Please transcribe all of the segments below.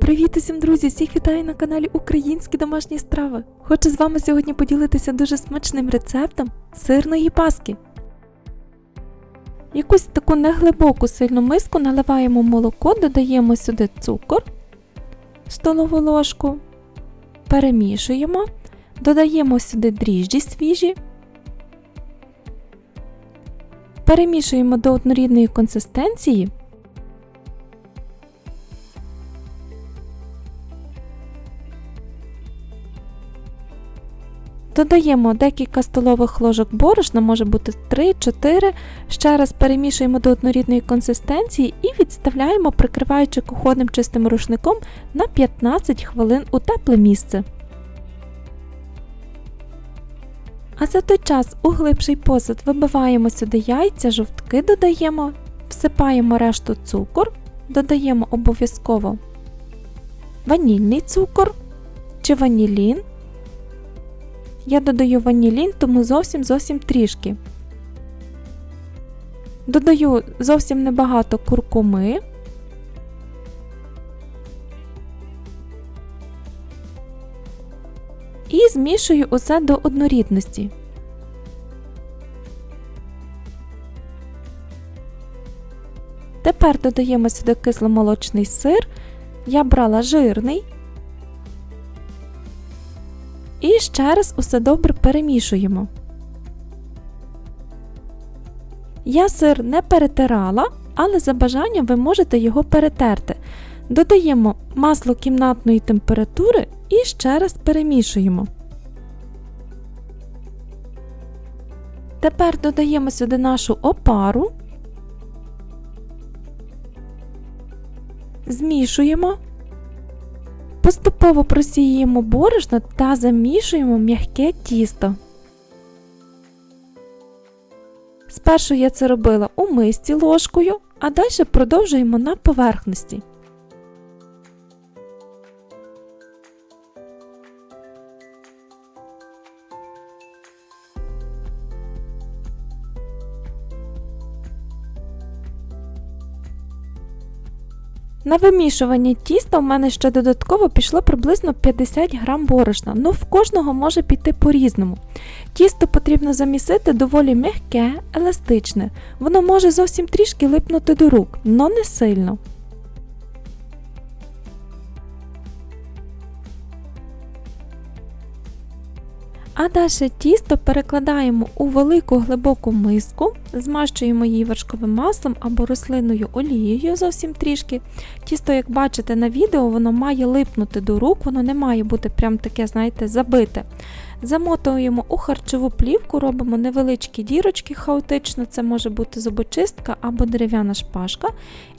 Привіт усім, друзі! Всіх вітаю на каналі Українські домашні страви. Хочу з вами сьогодні поділитися дуже смачним рецептом сирної паски. Якусь таку неглибоку сильну миску наливаємо молоко, додаємо сюди цукор, столову ложку, перемішуємо, додаємо сюди дріжджі свіжі, перемішуємо до однорідної консистенції. Додаємо декілька столових ложок борошна, може бути 3-4. Ще раз перемішуємо до однорідної консистенції і відставляємо, прикриваючи кухонним чистим рушником на 15 хвилин у тепле місце. А за той час у глибший посуд вибиваємо сюди яйця, жовтки додаємо, всипаємо решту цукор, додаємо обов'язково ванільний цукор чи ванілін. Я додаю ванілін, тому зовсім зовсім трішки. Додаю зовсім небагато куркуми. І змішую усе до однорідності. Тепер додаємо сюди кисломолочний сир. Я брала жирний. І ще раз усе добре перемішуємо. Я сир не перетирала, але за бажанням ви можете його перетерти. Додаємо масло кімнатної температури і ще раз перемішуємо. Тепер додаємо сюди нашу опару, змішуємо. Поступово просіюємо борошно та замішуємо м'яке тісто. Спершу я це робила у мисці ложкою, а далі продовжуємо на поверхності. На вимішування тіста в мене ще додатково пішло приблизно 50 грам борошна, ну в кожного може піти по-різному. Тісто потрібно замісити доволі м'яке, еластичне, воно може зовсім трішки липнути до рук, але не сильно. А далі тісто перекладаємо у велику глибоку миску, змащуємо її вершковим маслом або рослинною олією зовсім трішки. Тісто, як бачите на відео, воно має липнути до рук, воно не має бути прям таке, знаєте, забите. Замотуємо у харчову плівку, робимо невеличкі дірочки хаотично, це може бути зубочистка або дерев'яна шпажка,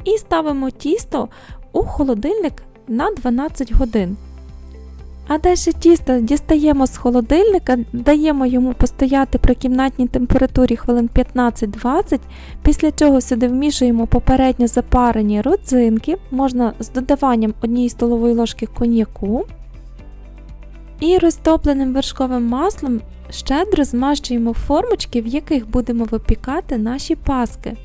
і ставимо тісто у холодильник на 12 годин. А далі тісто дістаємо з холодильника, даємо йому постояти при кімнатній температурі хвилин 15-20, після чого сюди вмішуємо попередньо запарені родзинки, можна з додаванням однієї столової ложки коньяку. І розтопленим вершковим маслом щедро змащуємо формочки, в яких будемо випікати наші паски.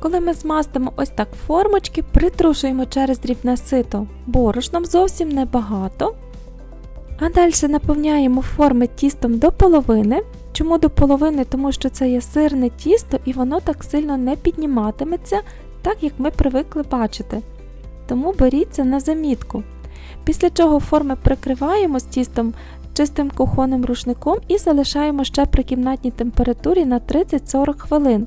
Коли ми змастимо ось так формочки, притрушуємо через дрібне сито борошном зовсім небагато. А далі наповняємо форми тістом до половини. Чому до половини? Тому що це є сирне тісто і воно так сильно не підніматиметься, так як ми привикли бачити. Тому беріться на замітку. Після чого форми прикриваємо з тістом чистим кухонним рушником і залишаємо ще при кімнатній температурі на 30-40 хвилин.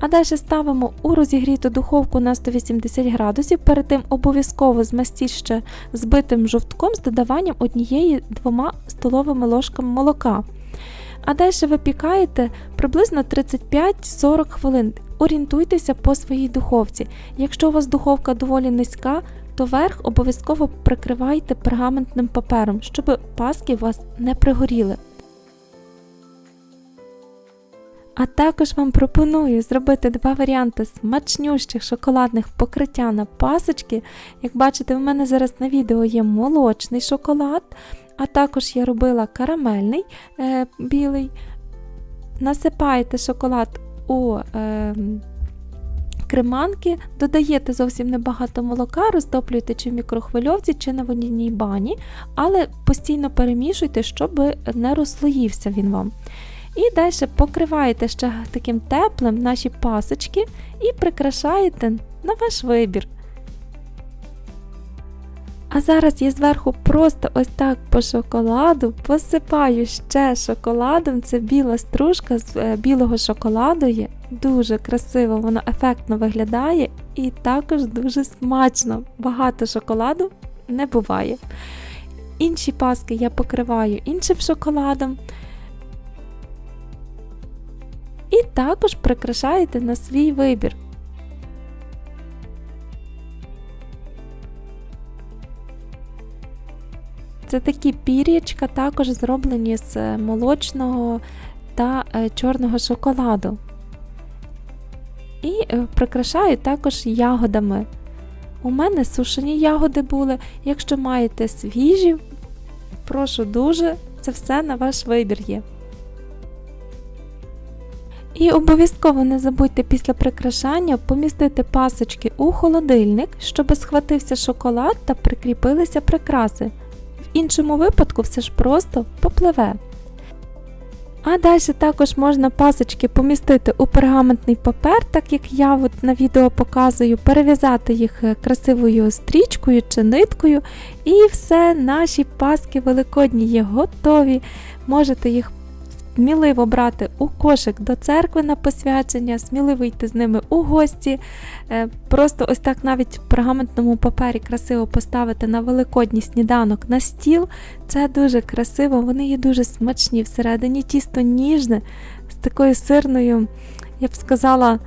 А далі ставимо у розігріту духовку на 180 градусів, перед тим обов'язково змастіть ще збитим жовтком з додаванням однієї-двома столовими ложками молока. А далі випікаєте приблизно 35-40 хвилин. Орієнтуйтеся по своїй духовці. Якщо у вас духовка доволі низька, то верх обов'язково прикривайте пергаментним папером, щоб паски у вас не пригоріли. А також вам пропоную зробити два варіанти смачнющих шоколадних покриття на пасочки. Як бачите, в мене зараз на відео є молочний шоколад, а також я робила карамельний е, білий. Насипаєте шоколад у е, креманки, додаєте зовсім небагато молока, розтоплюєте чи в мікрохвильовці, чи на водяній бані, але постійно перемішуйте, щоб не розслоївся він вам. І далі покриваєте ще таким теплим наші пасочки і прикрашаєте на ваш вибір. А зараз я зверху просто ось так по шоколаду посипаю ще шоколадом. Це біла стружка з е, білого шоколаду є. Дуже красиво, воно ефектно виглядає і також дуже смачно. Багато шоколаду не буває. Інші паски я покриваю іншим шоколадом. І також прикрашаєте на свій вибір. Це такі пір'ячка, також зроблені з е, молочного та е, чорного шоколаду. І е, прикрашаю також ягодами. У мене сушені ягоди були. Якщо маєте свіжі, прошу дуже, це все на ваш вибір є. І обов'язково не забудьте після прикрашання помістити пасочки у холодильник, щоб схватився шоколад та прикріпилися прикраси. Іншому випадку все ж просто попливе. А далі також можна пасочки помістити у пергаментний папер, так як я от на відео показую, перев'язати їх е, красивою стрічкою чи ниткою. І все, наші паски великодні є готові. Можете їх сміливо брати у кошик до церкви на посвячення, сміливо йти з ними у гості. Е, Просто ось так навіть в пергаментному папері красиво поставити на великодній сніданок на стіл. Це дуже красиво, вони є дуже смачні. Всередині тісто ніжне, з такою сирною, я б сказала,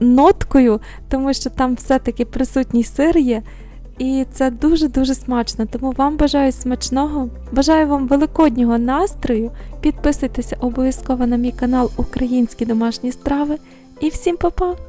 ноткою, тому що там все-таки присутній сир є. І це дуже-дуже смачно. Тому вам бажаю смачного, бажаю вам великоднього настрою. Підписуйтеся обов'язково на мій канал Українські домашні страви. І всім па-па!